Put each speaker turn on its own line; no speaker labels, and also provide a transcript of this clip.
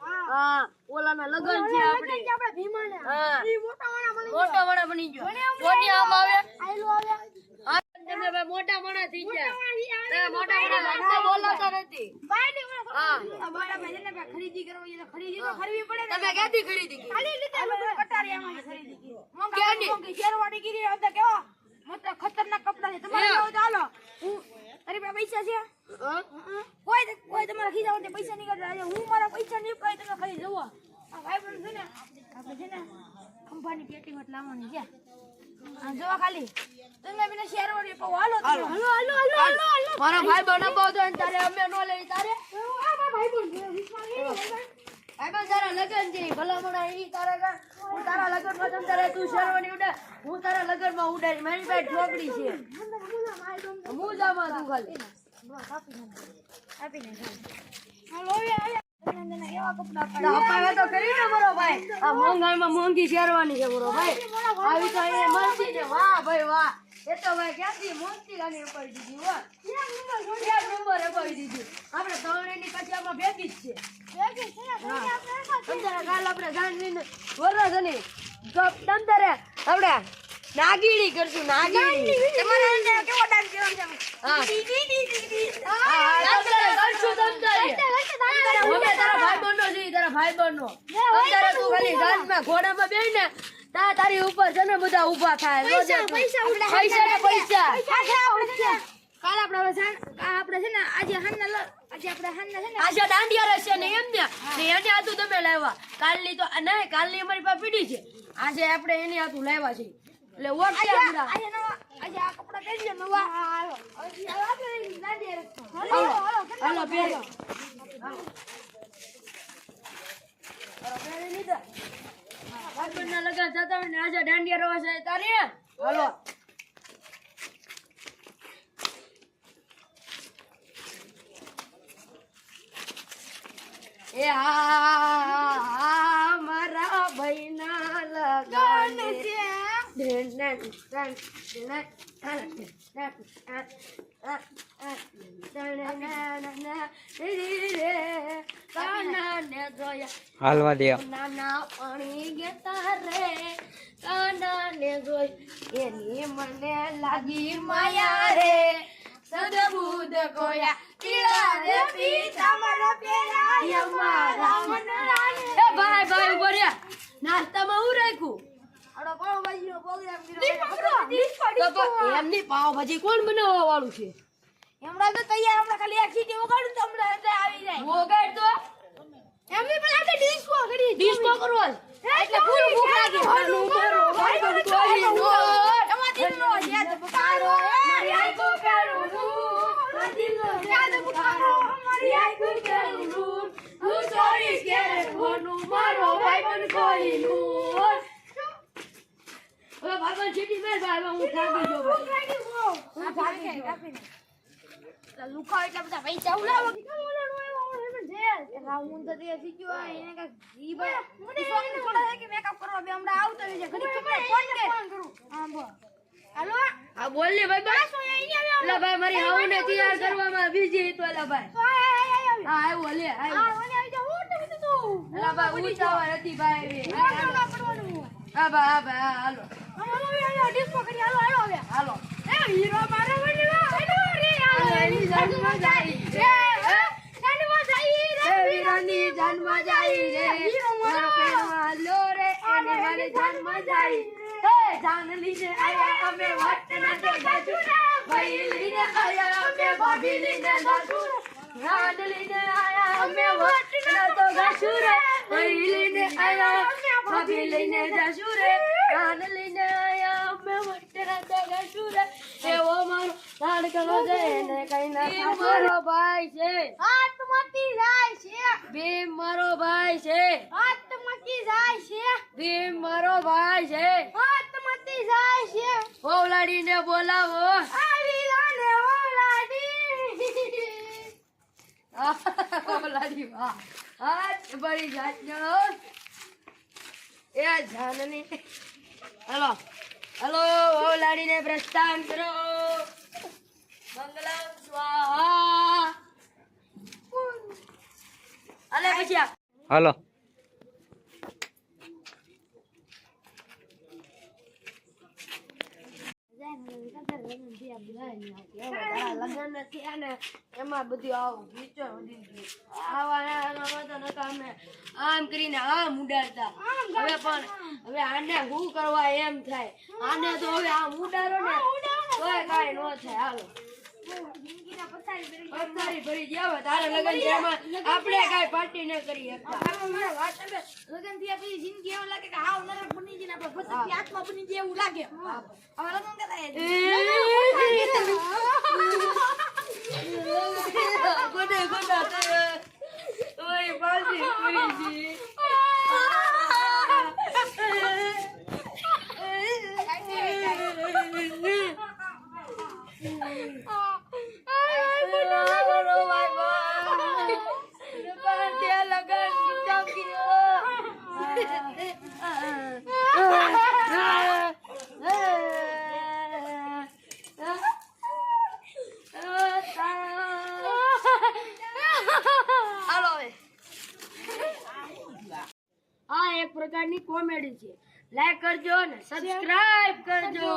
હા ઓલાના લગન છે આપણે.
આપણે ભીમાને.
હા.
ઈ મોટા વાળા બની
મોટા વાળા બની ગયો. કોની આમ આવે? હા તમે ભાઈ મોટા વાળા થઈ ગયા. તે મોટા માણા લડતા બોલાતા નથી. હા.
ખરીદી કરવા એટલે ખરીદી તો કરવી પડે ને.
તમે ક્યાંથી ખરીદી?
ખાલી લીધે કટારિયામાં ખરીદી કરી. મોંઘા? મોંઘી શેરવાડી કરી હતા કેવા? મોટા ખતરનાક કપડા છે. તમારે હાલો. હું તારી પાસે પૈસા છે? કોઈ કોઈ તમારા ખિસ્સામાંથી પૈસા નીકળતા આજે હું મારા પૈસા નહીં પાઈ તમે ખાલી જવો આ ભાઈ બંધ છે ને આપણે છે ને ખંભાની પેટીમાં લાવવાની છે આ જોવા ખાલી તમે બિના શેરવાડી કહો હાલો હાલો હાલો હાલો હાલો હાલો
મારા ભાઈ બનાવવો હતો તો તારે અમે નો લઈ તારે
ભાઈ બંધ વિશ્વાસ નહીં
ભાઈ તારા લગન છે ભલામણા એ તારા કા હું તારા લગનમાં તમ તારે તું શેરવાની ઉડે હું તારા લગનમાં ઉડાડી મારી પાસે ઠોકડી છે હું જામાં તું ખાલી
હાલો હવે હવે તમને એવા કપડા
તો અપાવે તો કરી ને બરો ભાઈ આ મોંઘાઈમાં મોંઘી શેરવાની છે બરો ભાઈ આવી તો અહીંયા મળતી ને વાહ ભાઈ વાહ એ તો ક્યાંથી મોંઘી ગાની નંબર દીધી આપણે ત્રણેયની કચિયામાં ભેગી જ છે કાલ આપણે જાણીને વરસ અને આપણે નાગીડી કરશું નાગીડી.
તમારા અંદર કેવો ડાન્સ કરવાનો છે?
હા. હા, કરશું તમતારે હવે તારા ભાઈ છે તારા ભાઈ તું ખાલી ઘોડામાં બેહી ને તા તારી ઉપર છે ને બધા ઊભા થાય. પૈસા પૈસા
કાલ આપણે હવે આપણે છે ને આજે હાનના આજે આપણે હાનના છે ને
આજે દાંડિયા રહેશે ને એમ ને. ને એને હાથું તમે લાવ્યા. કાલની તો નહીં કાલની અમારી પાસે પીડી છે. આજે આપણે એની હાથું લાવ્યા છે એટલે વોટ
કે આયા આયા કપડા દે દે નવા. હાલો. હાલો
હાલો, પહેરો લગન થતા હોય ને આજે દાંડિયા રવા છે તારી. હાલો. એ આ આ મારા ભાઈના લગન છે
હાલવા દે.
નાના પાણી ગેતા રે કાના ને જોઈ એની મને લાગી માયા રે સદબુદ કોયા પીળા રે પીતા મારા મનરાને એ ભાઈ ભાઈ ઊભો રે નાસ્તામાં હું રાખ્યું
પ્રોગ્રામ
એમની પાવભાજી કોણ બનાવવા વાળું છે?
હમણાં તો તૈયાર હમણાં ખાલી એક સીટી વગાડું તો હમણાં એટલે આવી જાય.
વગાડ તો
એમની પેલા આપણે ડિસ્કો કરી
ડિસ્કો કરવો
એટલે ફૂલ ભૂખ લાગી.
હનું મારો ભાઈ બંધ કોઈ નો.
યાદ
મારી દિલનો
યાદ
મારી હું મારો. હવે મેલ ભાઈ, હું થાકી ગયો
લુખા એટલા બધા પૈસા ઉલાવો હું તો તે એને ભાઈ મને એને થોડા કે મેકઅપ કરવા? બે હમણાં આવતો રહેજે ઘડી ખબર ફોન કે હા બોલ. હાલો?
આ બોલ ને ભાઈ બસ. એલા ભાઈ મારી હાઉને તૈયાર કરવામાં બીજી તો એલા ભાઈ. હા આવ્યો લે આવ્યો. એલા ભાઈ ઉતાવળ. હા ભાઈ. હા હા હાલો. લો રે એને મારી જાય હે જાન લીને આયા અમે વટના તો ગાજુ ભાઈ લીને આયા અમે ભાભી લીને ગાજુ જાન લીને આયા અમે વટના તો ગાજુ રે લીને આયા ભાભી લઈને જાશુ રે જાન લઈને આયા અમે વાટના તો ગાજુ રે એવો મારો લાડકણો છે ને કઈ ના મારો ભાઈ છે. ભીમ મારો ભાઈ છે. ભીમ મારો ભાઈ છે. આત્મતિ જાય છે. ઓવલાડીને બોલાવો. ઓવલાડી વાહ. હાથ બળી જાતનો એ જાનની. હલો. હલો ઓવલાડીને પ્રસ્થાન કરો. મંગલમ સ્વાહા. અલે પછી
હાલો.
લગ્ન થયા ને એમાં બધું આવું આવા આમ કરીને આમ ઉડાડતા. હવે પણ હવે આને હું કરવા એમ થાય? આને તો હવે આમ ઉડાડો ને. તોય કાંઈ ન થાય. હાલો. પથારી ભરી ગયા હોય તારે લગ્ન છે આપણે કાંઈ પાર્ટી ન કરી શકતા.
થયા પછી જિંદગી એવું લાગે કે હાવ નરક બની જઈને આપણે આત્મા બની જાય એવું લાગે. હવે લગ્ન
ગોડે ગોડા તારે ઓય પાછી પડી ગઈ હાલો હવે આ એક પ્રકારની કોમેડી છે. લાઈક કરજો ને સબસ્ક્રાઇબ કરજો.